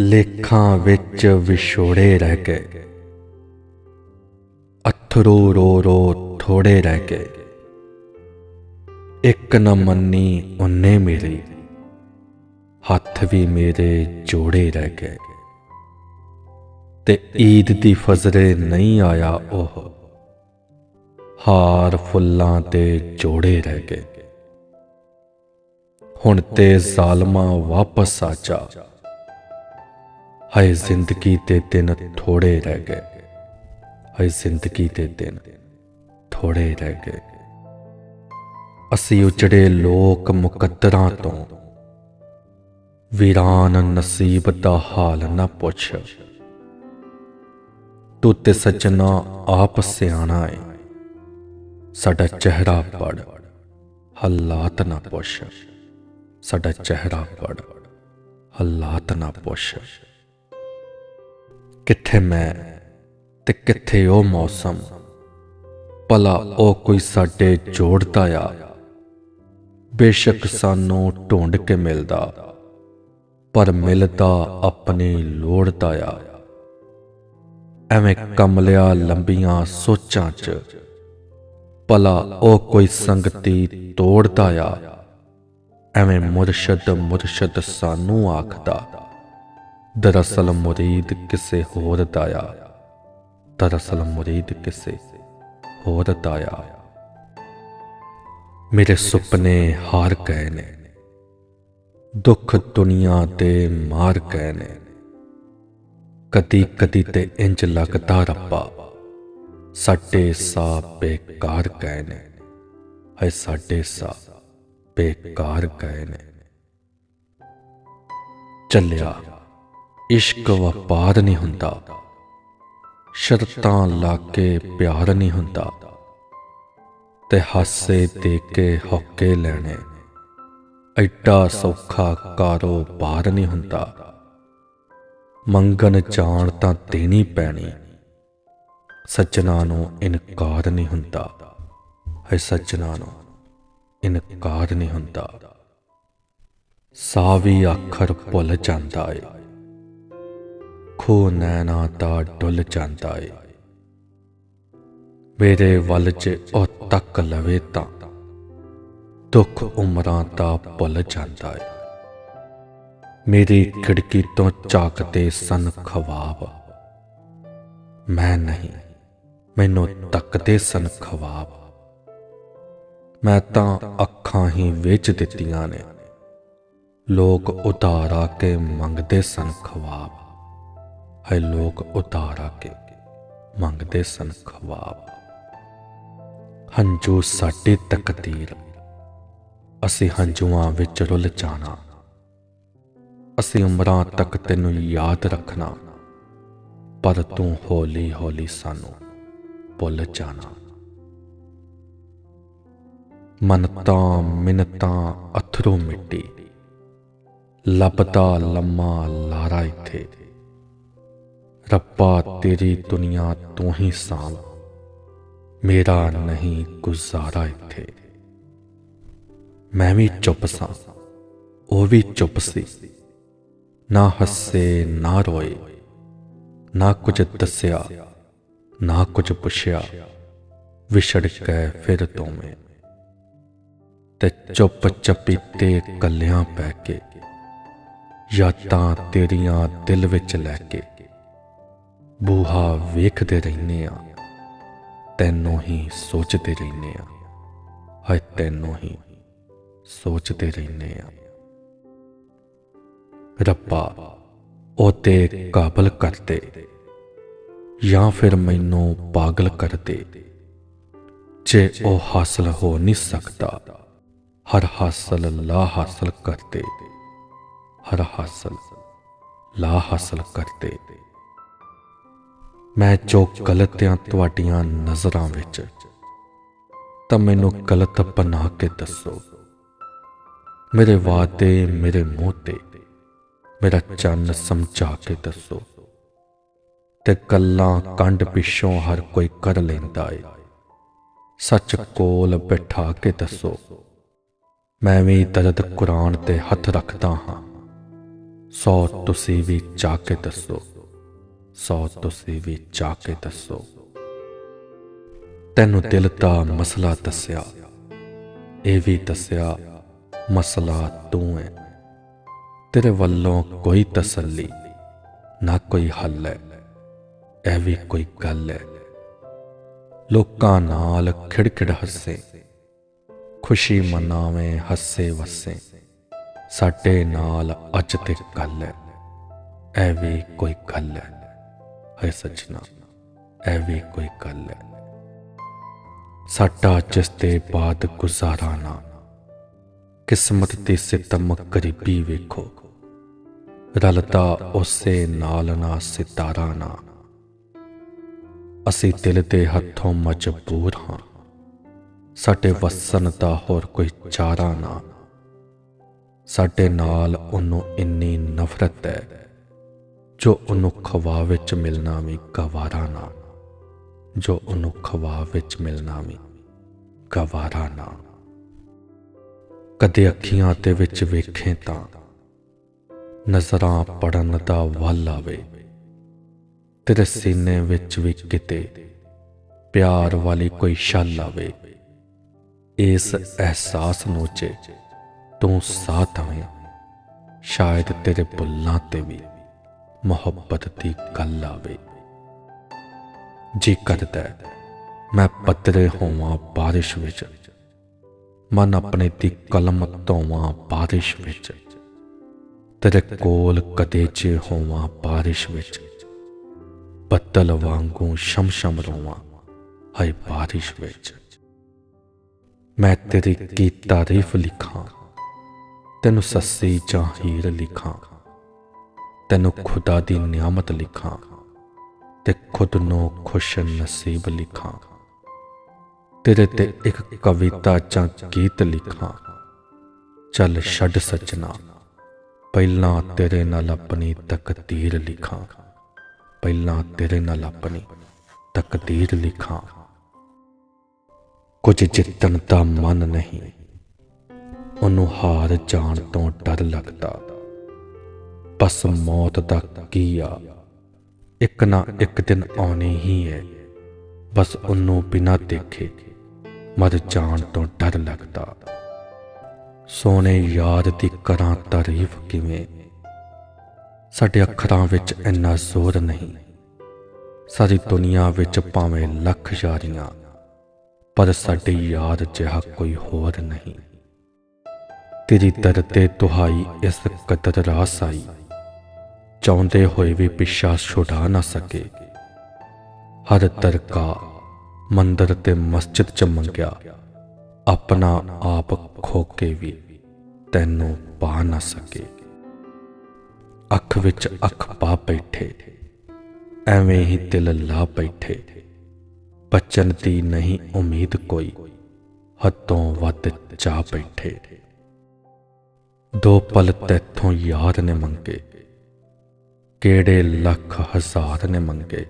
ਲੇਖਾਂ ਵਿੱਚ ਵਿਛੋੜੇ ਰਹਿ ਗਏ ਅਥਰੂ ਰੋ ਰੋ ਥੋੜੇ ਰਹਿ ਗਏ ਇੱਕ ਨਾ ਮੰਨੀ ਉਹਨੇ ਮੇਰੀ। ਹੱਥ ਵੀ ਮੇਰੇ ਜੋੜੇ ਰਹਿ ਗਏ ਤੇ ਈਦ ਦੀ ਫਜ਼ਰੇ ਨਹੀਂ ਆਇਆ ਉਹ। ਹਾਰ ਫੁੱਲਾਂ ਤੇ ਜੋੜੇ ਰਹਿ ਗਏ ਹੁਣ ਤੇ ਜ਼ਾਲਮਾਂ ਵਾਪਸ ਆ ਜਾ। ਹਾਏ ਜ਼ਿੰਦਗੀ ਦੇ ਦਿਨ ਥੋੜੇ ਰਹਿ ਗਏ। ਹਾਏ ਜ਼ਿੰਦਗੀ ਦੇ ਦਿਨ ਥੋੜੇ ਰਹਿ ਗਏ। ਅਸੀਂ ਉਜੜੇ ਲੋਕ ਮੁਕੱਦਰਾਂ ਤੋਂ। ਵੀਰਾਨ ਨਸੀਬ ਦਾ ਹਾਲ ਨਾ ਪੁੱਛ। ਤੂੰ ਤੇ ਸੱਜਣਾ ਆਪ ਸਿਆਣਾ ਏ। ਸਾਡਾ ਚਿਹਰਾ ਪੜ। ਹਾਲਾਤ ਨਾ ਪੁੱਛ। ਸਾਡਾ ਚਿਹਰਾ ਪੜ। ਹਾਲਾਤ ਨਾ ਪੁੱਛ। ਕਿੱਥੇ ਮੈਂ ਤੇ ਕਿੱਥੇ ਉਹ ਮੌਸਮ? ਭਲਾ ਉਹ ਕੋਈ ਸਾਡੇ ਜੋੜਦਾ ਆ। ਬੇਸ਼ੱਕ ਸਾਨੂੰ ਢੂੰਡ ਕੇ ਮਿਲਦਾ, ਪਰ ਮਿਲਦਾ ਆਪਣੀ ਲੋੜ ਦਾ ਆ। ਐਵੇਂ ਕਮਲਿਆ ਲੰਬੀਆਂ ਸੋਚਾਂ 'ਚ, ਭਲਾ ਉਹ ਕੋਈ ਸੰਗਤੀ ਤੋੜਦਾ ਆ। ਐਵੇਂ ਮੁਰਸ਼ਦ ਮੁਰਸ਼ਦ ਸਾਨੂੰ ਆਖਦਾ। ਦਰਅਸਲ ਮੁਰੀਦ ਕਿਸੇ ਹੋਰ ਦਾ ਆ। ਦਰਅਸਲ ਮੁਰੀਦ ਕਿਸੇ ਹੋਰ ਦਾ ਆ। ਮੇਰੇ ਸੁਪਨੇ ਹਾਰ ਗਏ ਨੇ। ਦੁੱਖ ਦੁਨੀਆ ਤੇ ਮਾਰ ਗਏ ਨੇ। ਕਦੀ ਕਦੀ ਤੇ ਇੰਜ ਲੱਗਦਾ ਰੱਬਾ, ਸਾਡੇ ਸਾਹ ਬੇਕਾਰ ਗਏ ਨੇ। ਹੈ ਸਾਡੇ ਸਾਹ ਬੇਕਾਰ ਗਏ ਨੇ। ਚੱਲਿਆ। ਇਸ਼ਕ ਵਪਾਰ ਨਹੀਂ ਹੁੰਦਾ। ਸ਼ਰਤਾਂ ਲਾ ਕੇ ਪਿਆਰ ਨਹੀਂ ਹੁੰਦਾ। ਤੇ ਹਾਸੇ ਦੇ ਕੇ ਹੌਕੇ ਲੈਣੇ। ਐਡਾ ਸੌਖਾ ਕਾਰੋਬਾਰ ਨਹੀਂ ਹੁੰਦਾ। ਮੰਗਣ ਜਾਣ ਤਾਂ ਦੇਣੀ ਪੈਣੀ। ਸੱਜਣਾ ਨੂੰ ਇਨਕਾਰ ਨਹੀਂ ਹੁੰਦਾ। ਹੈ ਸੱਜਣਾ ਨੂੰ ਇਨਕਾਰ ਨਹੀਂ ਹੁੰਦਾ। ਸਾਵੀ ਆਖਰ ਭੁੱਲ ਜਾਂਦਾ ਏ। ਖੋ ਨੈਣਾ ਤਾਂ ਡੁੱਲ ਜਾਂਦਾ ਏ। ਮੇਰੇ ਵੱਲ 'ਚ ਉਹ ਤੱਕ ਲਵੇ ਤਾਂ ਦੁੱਖ ਉਮਰਾਂ ਦਾ ਭੁੱਲ ਜਾਂਦਾ ਏ। ਮੇਰੀ ਖਿੜਕੀ ਤੋਂ ਝਾਕਦੇ ਸਨ ਖਵਾਬ। ਮੈਂ ਨਹੀਂ, ਮੈਨੂੰ ਤੱਕਦੇ ਸਨ ਖਵਾਬ। ਮੈਂ ਤਾਂ ਅੱਖਾਂ ਹੀ ਵੇਚ ਦਿੱਤੀਆਂ ਨੇ। ਲੋਕ ਉਤਾਰਾ ਕੇ ਮੰਗਦੇ ਸਨ ਖਵਾਬ। ਹੈ ਲੋਕ ਉਧਾਰ ਆ ਕੇ ਮੰਗਦੇ ਸਨ ਖਵਾਬ। ਹੰਝੂ ਸਾਡੇ ਤਕਦੀਰ, ਅਸੀਂ ਹੰਝੂਆਂ ਵਿੱਚ ਰੁੱਲ ਜਾਣਾ। ਅਸੀਂ ਉਮਰਾਂ ਤੱਕ ਤੈਨੂੰ ਯਾਦ ਰੱਖਣਾ, ਪਰ ਤੂੰ ਹੌਲੀ ਹੌਲੀ ਸਾਨੂੰ ਭੁੱਲ ਜਾਣਾ। ਮਨਤਾਂ, ਮਿੰਨਤਾਂ ਅਥਰੂ ਮਿੱਟੀ, ਲੱਭਦਾ ਲੰਮਾ ਲਾਰਾ ਇੱਥੇ। ਰੱਬਾ ਤੇਰੀ ਦੁਨੀਆ ਤੂੰ ਹੀ ਸਾਂਭ। ਮੇਰਾ ਨਹੀਂ ਗੁਜ਼ਾਰਾ ਇੱਥੇ। ਮੈਂ ਵੀ ਚੁੱਪ ਸਾਂ, ਉਹ ਵੀ ਚੁੱਪ ਸੀ। ਨਾ ਹੱਸੇ, ਨਾ ਰੋਏ, ਨਾ ਕੁਝ ਦੱਸਿਆ, ਨਾ ਕੁਝ ਪੁੱਛਿਆ, ਵਿਛੜ ਕੇ ਫਿਰ ਤੋਵੇਂ ਤੇ ਚੁੱਪ ਚਪੀਤੇ ਕੱਲਿਆਂ ਪੈ ਕੇ, ਯਾਦਾਂ ਤੇਰੀਆਂ ਦਿਲ ਵਿੱਚ ਲੈ ਕੇ। ਬੂਹਾ ਵੇਖਦੇ ਰਹਿੰਨੇ ਆ ਤੈਨੂੰ ਹੀ ਸੋਚਦੇ ਰਹਿੰਨੇ ਆ ਹਾਏ, ਤੈਨੂੰ ਹੀ ਸੋਚਦੇ ਰਹਿੰਨੇ ਆ ਰੱਬਾ ਉਹ ਤੇ ਕਾਬਲ ਕਰਦੇ ਜਾਂ ਫਿਰ ਮੈਨੂੰ ਪਾਗਲ ਕਰਦੇ ਜੇ ਉਹ ਹਾਸਲ ਹੋ ਨਹੀਂ ਸਕਦਾ, ਹਰ ਹਾਸਲ ਲਾ ਹਾਸਲ ਕਰਦੇ ਹਰ ਹਾਸਲ ਲਾ ਹਾਸਲ ਕਰਦੇ ਮੈਂ ਜੋ ਗਲਤ ਗਲਤੀਆਂ ਤੁਹਾਡੀਆਂ ਨਜ਼ਰਾਂ ਵਿੱਚ। ਤਾਂ ਮੈਨੂੰ ਗਲਤ ਬਣਾ ਕੇ ਦੱਸੋ। ਮੇਰੇ ਵਾਅਦੇ ਮੇਰੇ ਮੂੰਹ ਤੇ, ਮੇਰਾ ਚੰਨ ਸਮਝਾ ਕੇ ਦੱਸੋ। ਤੇ ਗੱਲਾਂ ਕੰਡ ਪਿੱਛੋਂ ਹਰ ਕੋਈ ਕਰ ਲੈਂਦਾ ਏ। ਸੱਚ ਕੋਲ ਬਿਠਾ ਕੇ ਦੱਸੋ। ਮੈਂ ਵੀ ਦਰਦ ਕੁਰਾਨ ਤੇ ਹੱਥ ਰੱਖਦਾ ਹਾਂ। ਸੌ ਤੁਸੀਂ ਵੀ ਚਾਹ ਕੇ ਦੱਸੋ। ਸੌ ਤੁਸੀਂ ਵੀ ਜਾ ਕੇ ਦੱਸੋ। ਤੈਨੂੰ ਦਿਲ ਦਾ ਮਸਲਾ ਦੱਸਿਆ। ਇਹ ਵੀ ਦੱਸਿਆ, ਮਸਲਾ ਤੂੰ ਹੈ ਤੇਰੇ ਵੱਲੋਂ ਕੋਈ ਤਸੱਲੀ, ਨਾ ਕੋਈ ਹੱਲ ਹੈ ਇਹ ਵੀ ਕੋਈ ਗੱਲ ਹੈ ਲੋਕਾਂ ਨਾਲ ਖਿੜਖਿੜ ਹੱਸੇ। ਖੁਸ਼ੀ ਮਨਾਵੇਂ, ਹੱਸੇ ਵਸੇ। ਸਾਡੇ ਨਾਲ ਅੱਜ ਤੇ ਗੱਲ ਹੈ ਇਹ ਵੀ ਕੋਈ ਗੱਲ ਹੈ ਹੈ ਸੱਜਣਾ ਇਹ ਵੀ ਕੋਈ ਗੱਲ ਹੈ ਸਾਡਾ ਜਿਸ ਤੇ ਬਾਅਦ ਗੁਜ਼ਾਰਾ ਨਾ, ਕਿਸਮਤ ਦੀ ਸਿਤਮ ਗਰੀਬੀ ਵੇਖੋ। ਰਲਦਾ ਉਸੇ ਨਾਲ ਨਾ ਸਿਤਾਰਾ ਨਾ। ਅਸੀਂ ਦਿਲ ਦੇ ਹੱਥੋਂ ਮਜਬੂਰ ਹਾਂ। ਸਾਡੇ ਵਸਣ ਦਾ ਹੋਰ ਕੋਈ ਚਾਰਾ ਨਾ। ਸਾਡੇ ਨਾਲ ਉਹਨੂੰ ਇੰਨੀ ਨਫ਼ਰਤ ਹੈ ਜੋ ਉਹਨੂੰ ਖਵਾ ਵਿੱਚ ਮਿਲਣਾ ਵੀ ਗਵਾਰਾ ਨਾ। ਜੋ ਉਹਨੂੰ ਖਵਾ ਵਿੱਚ ਮਿਲਣਾ ਵੀ ਗਵਾਰਾ ਨਾ। ਕਦੇ ਅੱਖੀਆਂ ਤੇ ਵਿੱਚ ਵੇਖੇ ਤਾਂ ਨਜ਼ਰਾਂ ਪੜਨ ਦਾ ਵੱਲ ਆਵੇ। ਤੇਰੇ ਸੀਨੇ ਵਿੱਚ ਵੀ ਕਿਤੇ ਪਿਆਰ ਵਾਲੀ ਕੋਈ ਛਲ ਆਵੇ। ਇਸ ਅਹਿਸਾਸ ਨੂੰ ਚ ਤੂੰ ਸਾਥ ਆਵੇਂ ਸ਼ਾਇਦ ਤੇਰੇ ਬੁੱਲਾਂ ਤੇ ਵੀ ਮੁਹੱਬਤ ਦੀ ਗੱਲ ਆਵੇ। ਜੀ ਕਰਦਾ ਮੈਂ ਪੱਤਰੇ ਹੋਵਾਂ ਬਾਰਿਸ਼ ਵਿੱਚ, ਮਨ ਆਪਣੇ ਦੀ ਕਲਮ ਧੋਵਾਂ ਬਾਰਿਸ਼ ਵਿੱਚ, ਤੇਰੇ ਕੋਲ ਕਦੇ ਚ ਹੋਵਾਂ ਬਾਰਿਸ਼ ਵਿੱਚ, ਬੱਦਲ ਵਾਂਗੂ ਸ਼ਮਸ਼ਮ ਰੋਵਾਂ, ਹਾਏ ਬਾਰਿਸ਼ ਵਿੱਚ। ਮੈਂ ਤੇਰੀ ਕੀ ਤਾਰੀਫ ਲਿਖਾਂ, ਤੈਨੂੰ ਸੱਸੀ ਜਾਂ ਹੀਰ ਲਿਖਾਂ। ਤੈਨੂੰ ਖੁਦਾ ਦੀ ਨਿਆਮਤ ਲਿਖਾਂ ਤੇ ਖੁਦ ਨੂੰ ਖੁਸ਼ ਨਸੀਬ ਲਿਖਾਂ। ਤੇਰੇ ਤੇ ਇੱਕ ਕਵਿਤਾ ਜਾਂ ਗੀਤ ਲਿਖਾਂ। ਚੱਲ ਛੱਡ ਸੱਜਣਾ, ਪਹਿਲਾਂ ਤੇਰੇ ਨਾਲ ਆਪਣੀ ਤਕਦੀਰ ਲਿਖਾਂ। ਪਹਿਲਾਂ ਤੇਰੇ ਨਾਲ ਆਪਣੀ ਤਕਦੀਰ ਲਿਖਾਂ। ਕੁਝ ਜਿੱਤਣ ਦਾ ਮਨ ਨਹੀਂ, ਉਹਨੂੰ ਹਾਰ ਜਾਣ ਤੋਂ ਡਰ ਲੱਗਦਾ। ਬਸ ਮੌਤ ਦਾ ਕੀ ਆ? ਇੱਕ ਨਾ ਇੱਕ ਦਿਨ ਆਉਣੀ ਹੀ ਹੈ ਬਸ ਉਹਨੂੰ ਬਿਨਾਂ ਦੇਖੇ ਮਰ ਜਾਣ ਤੋਂ ਡਰ ਲੱਗਦਾ। ਸੋਨੇ ਯਾਦ ਦੀ ਕਰਾਂ ਤਾਰੀਫ ਕਿਵੇਂ? ਸਾਡੇ ਅੱਖਰਾਂ ਵਿੱਚ ਇੰਨਾ ਜ਼ੋਰ ਨਹੀਂ। ਸਾਰੀ ਦੁਨੀਆ ਵਿੱਚ ਭਾਵੇਂ ਲੱਖ ਯਾਰੀਆਂ, ਪਰ ਸਾਡੀ ਯਾਦ ਜਿਹਾ ਕੋਈ ਹੋਰ ਨਹੀਂ। ਤੇਰੀ ਦਰ ਤੇ ਤੁਹਾਈ ਇਸ ਕਦਰ ਰਾਸ ਆਈ। ਚਾਹੁੰਦੇ ਹੋਏ ਵੀ ਪਿੱਛਾ ਛੁਡਾ ਨਾ ਸਕੇ। ਹਰ ਤਰਕਾ ਮੰਦਰ ਤੇ ਮਸਜਿਦ ਚ ਮੰਗਿਆ। ਆਪਣਾ ਆਪ ਖੋ ਕੇ ਵੀ ਤੈਨੂੰ ਪਾ ਨਾ ਸਕੇ। ਅੱਖ ਵਿੱਚ ਅੱਖ ਪਾ ਬੈਠੇ, ਐਵੇਂ ਹੀ ਦਿਲ ਲਾ ਬੈਠੇ। ਬਚਨ ਦੀ ਨਹੀਂ ਉਮੀਦ ਕੋਈ, ਹੱਦੋਂ ਵੱਧ ਜਾ ਬੈਠੇ। ਦੋ ਪਲ ਤੈਥੋਂ ਯਾਦ ਨੇ ਮੰਗੇ। ਕਿਹੜੇ ਲੱਖ ਹਜ਼ਾਰ ਨੇ ਮੰਗੇ?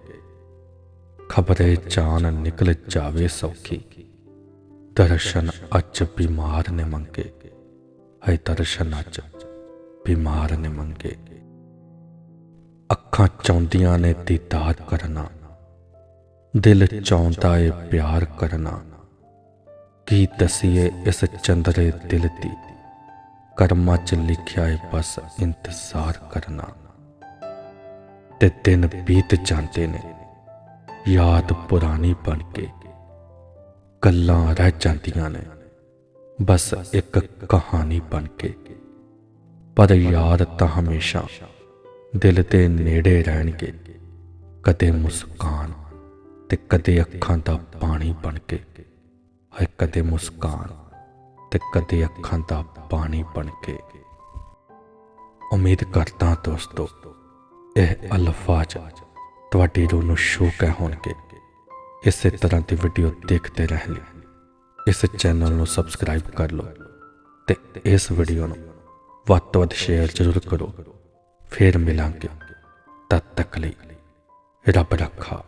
ਖਬਰੇ ਜਾਨ ਨਿਕਲ ਜਾਵੇ ਸੌਖੀ। ਦਰਸ਼ਨ ਅੱਜ ਬਿਮਾਰ ਨੇ ਮੰਗੇ। ਹੈ ਦਰਸ਼ਨ ਅੱਜ ਬਿਮਾਰ ਨੇ ਮੰਗੇ। ਅੱਖਾਂ ਚਾਹੁੰਦੀਆਂ ਨੇ ਦੀਦਾਰ ਕਰਨਾ। ਦਿਲ ਚਾਹੁੰਦਾ ਏ ਪਿਆਰ ਕਰਨਾ। ਕੀ ਦਸੀਏ ਇਸ ਚੰਦਰੇ ਦਿਲ ਦੀ? ਕਰਮਾਂ ਚ ਲਿਖਿਆ ਏ ਬਸ ਇੰਤਜ਼ਾਰ ਕਰਨਾ। ਤੇ ਦਿਨ ਬੀਤ ਜਾਂਦੇ ਨੇ। ਯਾਦ ਪੁਰਾਣੀ ਬਣ ਕੇ ਗੱਲਾਂ ਰਹਿ ਜਾਂਦੀਆਂ ਨੇ। ਬਸ ਇੱਕ ਕਹਾਣੀ ਬਣ ਕੇ। ਪਰ ਯਾਦ ਤਾਂ ਹਮੇਸ਼ਾ ਦਿਲ ਦੇ ਨੇੜੇ ਰਹਿਣਗੇ। ਕਦੇ ਮੁਸਕਾਨ ਤੇ ਕਦੇ ਅੱਖਾਂ ਦਾ ਪਾਣੀ ਬਣ ਕੇ। ਹੈ ਕਦੇ ਮੁਸਕਾਨ ਤੇ ਕਦੇ ਅੱਖਾਂ ਦਾ ਪਾਣੀ ਬਣ ਕੇ। ਉਮੀਦ ਕਰਦਾ ਦੋਸਤੋ ਇਹ ਅਲਫਾਜ਼ ਤੁਹਾਡੀ ਰੂਹ ਨੂੰ ਛੂ ਕੇ ਹੋਣਗੇ ਇਸੇ ਤਰ੍ਹਾਂ ਦੀ ਵੀਡੀਓ ਦੇਖਦੇ ਰਹਿਣ ਲਈ ਇਸ ਚੈਨਲ ਨੂੰ ਸਬਸਕ੍ਰਾਈਬ ਕਰ ਲਓ ਤੇ ਇਸ ਵੀਡੀਓ ਨੂੰ ਵੱਧ ਤੋਂ ਵੱਧ ਸ਼ੇਅਰ ਜ਼ਰੂਰ ਕਰੋ। ਫੇਰ ਮਿਲਾਂਗੇ ਤਦ ਤੱਕ ਲਈ ਰੱਬ ਰੱਖਾ।